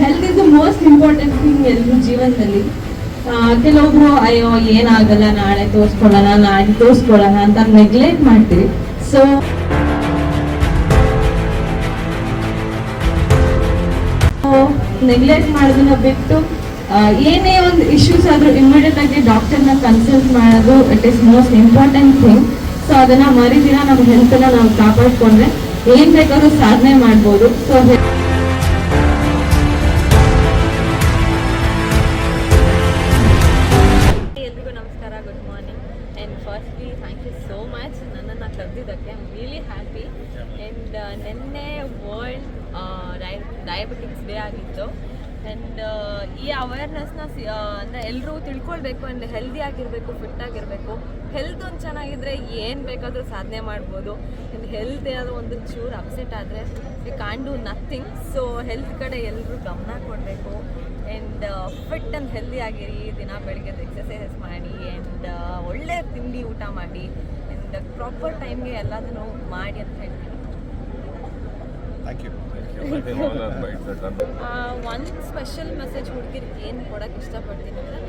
Health is the most important thing ಎಲ್ಲರೂ ಜೀವನದಲ್ಲಿ. ಕೆಲವೊಬ್ರು, ಅಯ್ಯೋ, ಏನಾಗಲ್ಲ, ನಾಳೆ ತೋರಿಸ್ಕೊಳ್ಳೋಣ ನಾಳೆ ತೋರಿಸ್ಕೊಳ್ಳೋಣ ಅಂತ ನೆಗ್ಲೆಕ್ಟ್ ಮಾಡ್ತೀವಿ ಸೊ ನೆಗ್ಲೆಕ್ಟ್ ಮಾಡೋದನ್ನ ಬಿಟ್ಟು ಏನೇ ಒಂದು ಇಶ್ಯೂಸ್ ಆದರೂ ಇಮಿಡಿಯೇಟ್ ಆಗಿ ಡಾಕ್ಟರ್ನ ಕನ್ಸಲ್ಟ್ ಮಾಡೋದು it is most important thing so ಅದನ್ನ ಮರಿದಿನ ನಮ್ಮ ಹೆಲ್ತನ್ನ ನಾವು ಕಾಪಾಡಿಕೊಂಡ್ರೆ ಏನ್ ಬೇಕಾದ್ರೂ ಸಾಧನೆ ಮಾಡ್ಬೋದು. So and firstly thank you so much ನನ್ನನ್ನು ಕರೆದಿದ್ದಕ್ಕೆ I am really happy and ನಿನ್ನೆ ವರ್ಲ್ಡ್ ಡಯಾಬಿಟಿಕ್ಸ್ ಡೇ ಆಗಿತ್ತು. ಆ್ಯಂಡ್ ಈ ಅವೇರ್ನೆಸ್ನ ಅಂದರೆ ಎಲ್ಲರೂ ತಿಳ್ಕೊಳ್ಬೇಕು ಆ್ಯಂಡ್ ಹೆಲ್ದಿ ಆಗಿರಬೇಕು ಫಿಟ್ ಆಗಿರಬೇಕು. ಹೆಲ್ತ್ ಒಂದು ಚೆನ್ನಾಗಿದ್ದರೆ ಏನು ಬೇಕಾದರೂ ಸಾಧನೆ ಮಾಡ್ಬೋದು. ಆ್ಯಂಡ್ ಹೆಲ್ತ್ ಏನಾದರೂ ಒಂದು ಚೂರು ಅಪ್ಸೆಟ್ ಆದರೆ you can do nothing so health ಕಡೆ ಎಲ್ಲರೂ ಗಮನ ಕೊಡಬೇಕು. ಆ್ಯಂಡ್ ಫಿಟ್ ಆ್ಯಂಡ್ ಹೆಲ್ದಿ ಆಗಿರಿ, ದಿನ ಬೆಳಗ್ಗೆ ಎಕ್ಸಸೈಸಸ್ ಮಾಡಿ ಆ್ಯಂಡ್ ಒಳ್ಳೆಯ ತಿಂಡಿ ಊಟ ಮಾಡಿ. ಆ್ಯಂಡ್ ಪ್ರಾಪರ್ ಟೈಮ್ಗೆ ಎಲ್ಲದನ್ನು ಮಾಡಿ ಅಂತ ಹೇಳ್ತೀನಿ. They're ಯು ಒಂದು ಸ್ಪೆಷಲ್ ಮೆಸೇಜ್ ಹುಡುಗಿರಿಗೆ ಏನು ಕೊಡೋಕ್ಕೆ ಇಷ್ಟಪಡ್ತೀನಿ ಅಂದರೆ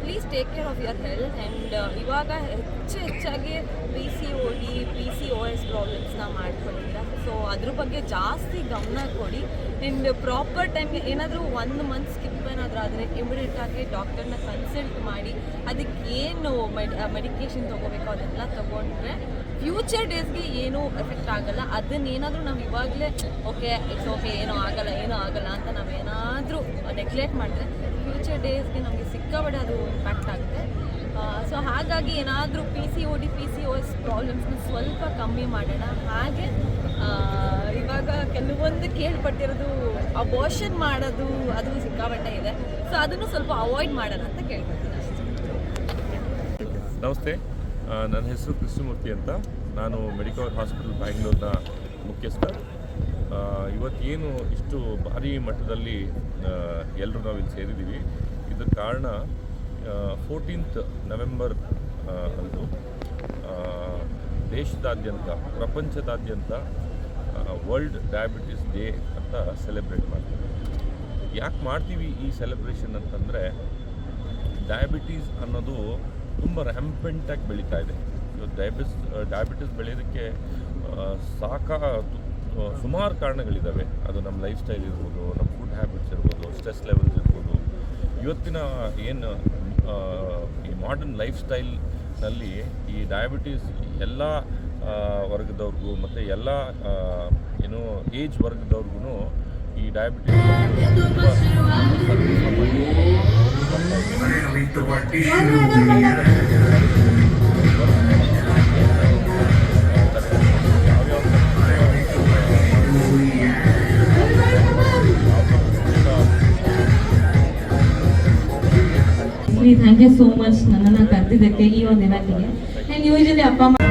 please take care of your health and ಇವಾಗ ಹೆಚ್ಚು ಹೆಚ್ಚಾಗಿ P C O D P C O S ಪ್ರಾಬ್ಲಮ್ಸ್ನ ಮಾಡ್ಕೊಂಡಿದ್ದೀರಾ ಸೊ ಅದ್ರ ಬಗ್ಗೆ ಜಾಸ್ತಿ ಗಮನ ಕೊಡಿ. ಆ್ಯಂಡ್ ಪ್ರಾಪರ್ ಟೈಮ್ಗೆ ಏನಾದರೂ ಒಂದು ಮಂತ್ ಸ್ಕಿಪ್ ಏನಾದರೂ ಆದರೆ ಇಮಿಡಿಯೇಟಾಗಿ ಡಾಕ್ಟರ್ನ ಕನ್ಸಲ್ಟ್ ಮಾಡಿ, ಅದಕ್ಕೆ ಏನು ಮೆಡ್ ಮೆಡಿಕೇಶನ್ ತೊಗೋಬೇಕು ಅದೆಲ್ಲ ತೊಗೊಂಡ್ರೆ ಫ್ಯೂಚರ್ ಡೇಸ್ಗೆ ಏನೂ ಎಫೆಕ್ಟ್ ಆಗಲ್ಲ. ಅದನ್ನ ಏನಾದರೂ ನಾವು ಇವಾಗಲೇ ಓಕೆ ಇಟ್ಸ್ ಓಕೆ ಏನೂ ಆಗಲ್ಲ ಏನೂ ಆಗಲ್ಲ ಅಂತ ನಾವೇನಾದರೂ ನೆಗ್ಲೆಕ್ಟ್ ಮಾಡಿದ್ರೆ ಫ್ಯೂಚರ್ ಡೇಸ್ಗೆ ನಮಗೆ ಸಿಕ್ಕಾಬಡೆ ಅದು ಇಂಪ್ಯಾಕ್ಟ್ ಆಗುತ್ತೆ. ಸೊ ಹಾಗಾಗಿ ಏನಾದರೂ P C O D P C O S ಪ್ರಾಬ್ಲಮ್ಸ್ನ ಸ್ವಲ್ಪ ಕಮ್ಮಿ ಮಾಡೋಣ. ಹಾಗೆ ಇವಾಗ ಕೆಲವೊಂದು ಕೇಳ್ಪಟ್ಟಿರೋದು ಅಬೋಷನ್ ಮಾಡೋದು, ಅದು ಸಿಕ್ಕಾಬಟ್ಟೆ ಇದೆ. ಸೊ ಅದನ್ನು ಸ್ವಲ್ಪ ಅವಾಯ್ಡ್ ಮಾಡೋಣ ಅಂತ ಕೇಳ್ಕೊತೀನಿ ನಮಸ್ತೆ. ನನ್ನ ಹೆಸರು ಕೃಷ್ಣಮೂರ್ತಿ ಅಂತ. ನಾನು ಮೆಡಿಕಲ್ ಹಾಸ್ಪಿಟಲ್ ಬ್ಯಾಂಗ್ಳೂರ್ನ ಮುಖ್ಯಸ್ಥ. ಇವತ್ತೇನು ಇಷ್ಟು ಭಾರಿ ಮಟ್ಟದಲ್ಲಿ ಎಲ್ಲರೂ ನಾವು ಇಲ್ಲಿ ಸೇರಿದ್ದೀವಿ. ಇದರ ಕಾರಣ ಫೋರ್ಟೀನ್ತ್ ನವೆಂಬರ್ ಅಂದು ದೇಶದಾದ್ಯಂತ, ಪ್ರಪಂಚದಾದ್ಯಂತ ವರ್ಲ್ಡ್ ಡಯಾಬಿಟಿಸ್ ಡೇ ಅಂತ ಸೆಲೆಬ್ರೇಟ್ ಮಾಡ್ತೀವಿ. ಯಾಕೆ ಮಾಡ್ತೀವಿ ಈ ಸೆಲೆಬ್ರೇಷನ್ ಅಂತಂದರೆ ಡಯಾಬಿಟೀಸ್ ಅನ್ನೋದು ತುಂಬ ರ್ಯಾಂಪೆಂಟಾಗಿ ಬೆಳೀತಾ ಇದೆ. ಇವತ್ತು ಡಯಾಬಿಸ್ ಡಯಾಬಿಟಿಸ್ ಬೆಳೆಯೋದಕ್ಕೆ ಸಾಕ ಸುಮಾರು ಕಾರಣಗಳಿದ್ದಾವೆ ಅದು ನಮ್ಮ ಲೈಫ್ ಸ್ಟೈಲ್ ಇರ್ಬೋದು, ನಮ್ಮ ಫುಡ್ ಹ್ಯಾಬಿಟ್ಸ್ ಇರ್ಬೋದು ಸ್ಟ್ರೆಸ್ ಲೆವೆಲ್ಸ್ ಇರ್ಬೋದು. ಇವತ್ತಿನ ಏನು ಈ ಮಾಡರ್ನ್ ಲೈಫ್ ಸ್ಟೈಲ್ನಲ್ಲಿ ಈ ಡಯಾಬಿಟೀಸ್ ಎಲ್ಲ ವರ್ಗದವ್ರಿಗೂ ಮತ್ತು ಎಲ್ಲ ಏನು ಏಜ್ ವರ್ಗದವ್ರಿಗೂ ಈ diabetes. Thank you so much ನನ್ನನ್ನು ಕರೆದಿದ್ದಕ್ಕೆ ಈ ಒಂದು ದಿನಕ್ಕೆ ಆ್ಯಂಡ್ ಯೂಶಲಿ ಅಪ್ಪ ಅಮ್ಮ